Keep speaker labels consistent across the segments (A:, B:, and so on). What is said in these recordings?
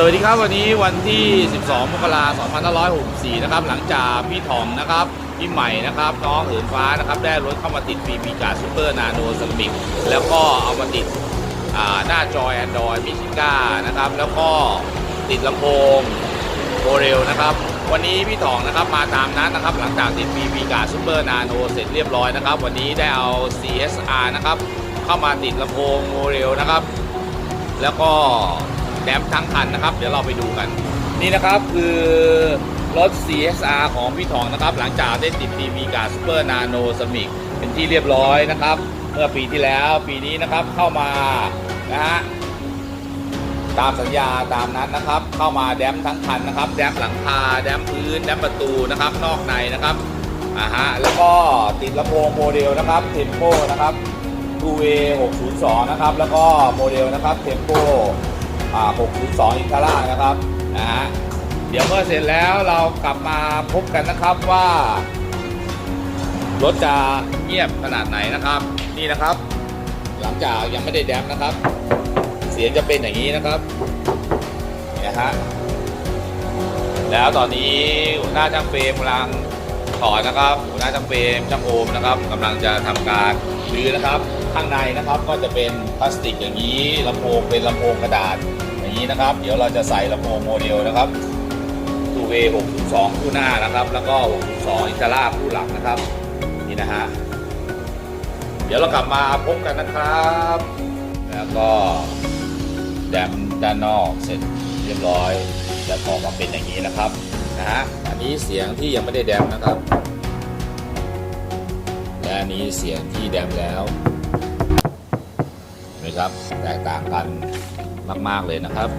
A: สวัสดีครับวันนี้วันที่ 12 มกราคม 2564 นะครับ หลังจากพี่ทองนะครับ พี่ใหม่นะครับ น้องเอิญฟ้านะครับ ได้รถเข้ามาติดฟรีพีการซูเปอร์นาโนสมิกแล้วก็เอามาติดหน้าจอ Android มิชิก้านะครับ แล้วก็ติดลำโพงโมเรลนะครับ วันนี้พี่ทองนะครับมาตามนัดนนะครับ หลังจากติดฟรีพีการซูเปอร์นาโนเสร็จเรียบร้อยนะครับ วันนี้ได้เอา CSR นะครับ เข้ามาติดลำโพงโมเรลนะครับ แล้วก็ แดมทั้งคันนะครับ เดี๋ยวเราไปดูกัน นี่นะครับคือรถ CSR ของพี่ทองนะครับ หลังจากได้ติด PV กับ Super Nano Smic เป็นที่เรียบร้อยนะครับ เมื่อปีที่แล้วปีนี้นะครับเข้ามานะฮะตามสัญญาตามนั้นนะครับ เข้ามาแดมทั้งคันนะครับ แดมหลังคาแดมพื้นแดมประตูนะครับ นอกในนะครับอ่าฮะแล้วก็ติดลำโพงโมเดลนะครับเทมโปนะครับ2 w 602 นะครับ แล้วก็โมเดลนะครับ Tempo อ่า 602อินทาร่านะครับนะฮะเดี๋ยวเมื่อเสร็จแล้วเรากลับมาพบกันนะครับว่ารถจะเงียบขนาดไหนนะครับ นี่นะครับ หลังจากยังไม่ได้แดมนะครับ เสียงจะเป็นอย่างนี้นะครับนะฮะแล้วตอนนี้หัวหน้าช่างเฟรมกำลังถอดนะครับหัวหน้าช่างเฟรมช่างโอมนะครับกำลังจะทำการรื้อนะครับ ข้างในนะครับก็จะเป็นพลาสติกอย่างนี้ลำโพงเป็นลำโพงกระดาษอย่างนี้นะครับ เดี๋ยวเราจะใส่ลำโพงโมเดลนะครับตูเว602คู่หน้านะครับ แล้วก็ 602 อินทาร่าคู่หลังนะครับนี่นะฮะเดี๋ยวเรากลับมาพบกันนะครับ แล้วก็แดมด้านนอกเสร็จเรียบร้อยจะออกมาเป็นอย่างนี้นะครับนะฮะอันนี้เสียงที่ยังไม่ได้แดมนะครับและอันนี้เสียงที่แดมแล้ว ครับ แตกต่างกันมาก ๆ เลยนะครับ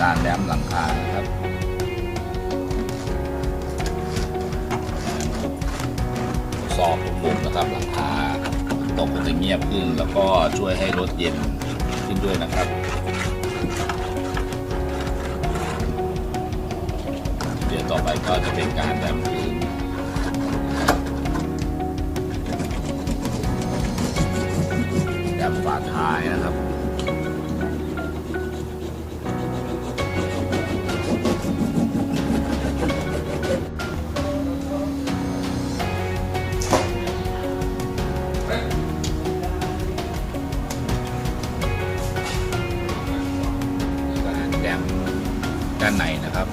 A: การแดมหลังคาครับสอบทุกมุมนะครับหลังคาตกมันจะเงียบขึ้น แล้วก็ช่วยให้รถเย็นขึ้นด้วยนะครับ ดี๋ยวต่อไปก็จะเป็นการแดมพื้นแดมฝาท้ายนะครับการดมด้านในนะครับ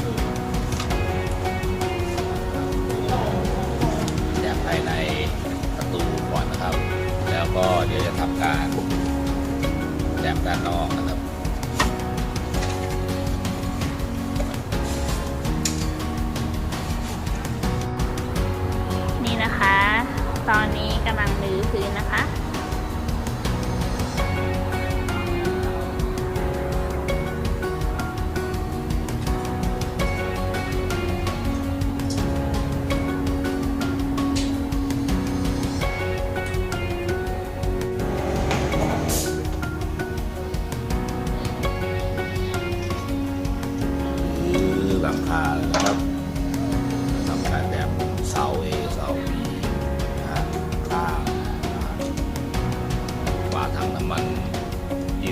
A: ภายในประตูก่อนนะครับ แล้วก็เดี๋ยวจะทำการแจมด้านนอกนะครับ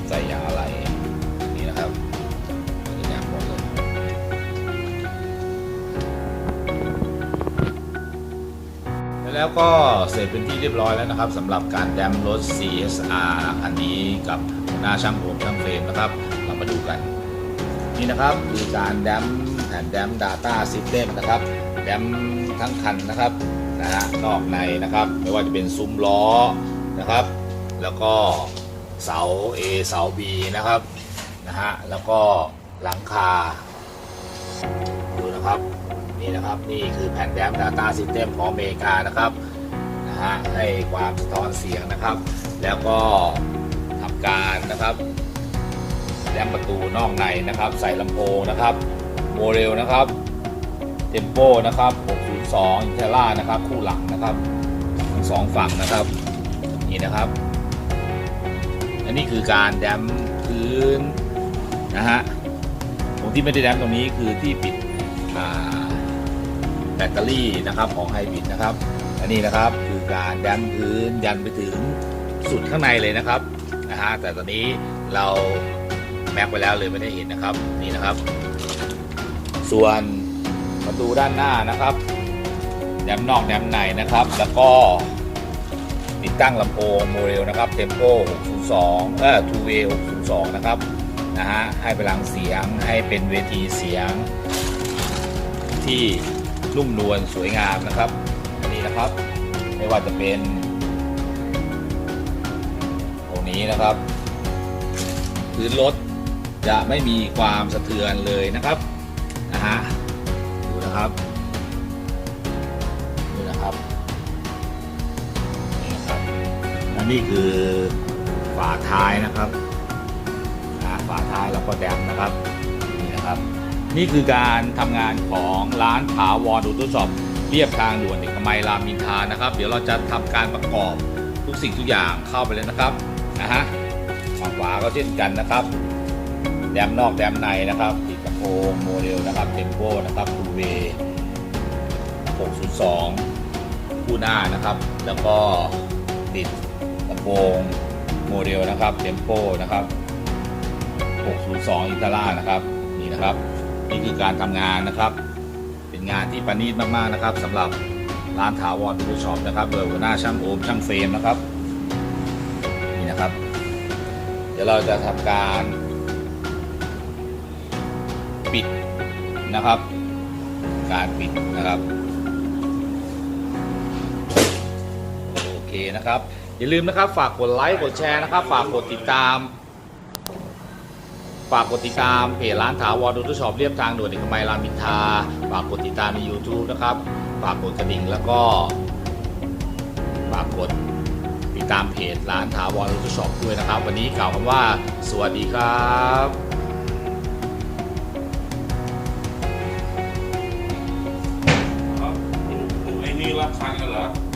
A: ใส่ยางอะไรนี่นะครับนี่แดมหมดเลยแล้วก็เสร็จเป็นที่เรียบร้อยแล้วนะครับสำหรับการแดมรถ CSR คันนี้กับหน้าช่างโอมช่างเฟรมนะครับ เรามาดูกันนี่นะครับคือการแดมแผ่นแดม Data System นะครับแดมทั้งคันนะครับนะฮะนอกในนะครับ ไม่ว่าจะเป็นซุ้มล้อนะครับ แล้วก็ เสา A เสา B นะครับนะฮะแล้วก็หลังคา ดูนะครับนี่นะครับนี่คือแผ่นแดม Data System ของอเมริกานะครับนะฮะให้ความสะท้อนเสียงนะครับ แล้วก็ทำการนะครับแดมประตูนอกในนะครับ ใส่ลำโพงนะครับโมเรลนะครับเทมโปนะครับ 602อินเทล่านะครับ คู่หลังนะครับทั้งสองฝั่งนะครับ นี่นะครับ อันนี้คือการแดมพื้นนะฮะตรงที่ไม่ได้แดมตรงนี้คือที่ปิดแบตเตอรี่นะครับของไฮบริดนะครับ อันนี้นะครับคือการยันพื้นยันไปถึงสุดข้างในเลยนะครับนะฮะแต่ตอนนี้เราแม็กไปแล้วเลยไม่ได้เห็นนะครับนี่นะครับ ส่วนประตูด้านหน้านะครับแดมนอกแดมในนะครับ แล้วก็ ติดตั้งลำโพงโมเดลนะครับเทมโป602 เอ่อ two way 602 นะครับนะฮะให้พลังเสียงให้เป็นเวทีเสียง ที่นุ่มนวลสวยงามนะครับอันนี้นะครับไม่ว่าจะเป็นตรงนี้นะครับพื้นรถจะไม่มีความสะเทือนเลยนะครับนะฮะดูนะครับ นี่คือฝาท้ายนะครับนะฝาท้ายแล้วก็แดมนะครับนี่นะครับ นี่คือการทำงานของร้านถาวรดูทดสอบเรียบทางด่วนเอกมัยรามอินทานะครับ เดี๋ยวเราจะทำการประกอบทุกสิ่งทุกอย่างเข้าไปเลยนะครับนะฮะฝั่งขวาก็เช่นกันนะครับ แดมนอกแดมในนะครับติดกระโปรงโมเดลนะครับเทมโปนะครับทูเว602 คู่หน้านะครับ แล้วก็ติด กระโปรงโมเดลนะครับเทมโปนะครับ 602 อินทาร่านะครับนี่นะครับ นี่คือการทำงานนะครับ เป็นงานที่ประณีตมากๆนะครับสำหรับร้านถาวรดูช็อปนะครับโดยหัวหน้าช่างโอมช่างเฟรมนะครับนี่นะครับ เดี๋ยวเราจะทำการปิดนะครับ การปิดนะครับ โอเคนะครับ อย่าลืมนะครับฝากกดไลค์กดแชร์นะครับ ฝากกดติดตาม ฝากกดติดตามเพจร้านถาวรดูทุช็อปเรียบทางด่วนเอกมัยรามอินทราฝากกดติดตามใน YouTube นะครับ ฝากกดกระดิ่งแล้วก็ ฝากกดติดตามเพจร้านถาวรดูทุช็อปด้วยนะครับ วันนี้กล่าวคำว่า สวัสดีครับ
B: ไอ้นี่รับคันกันเหรอ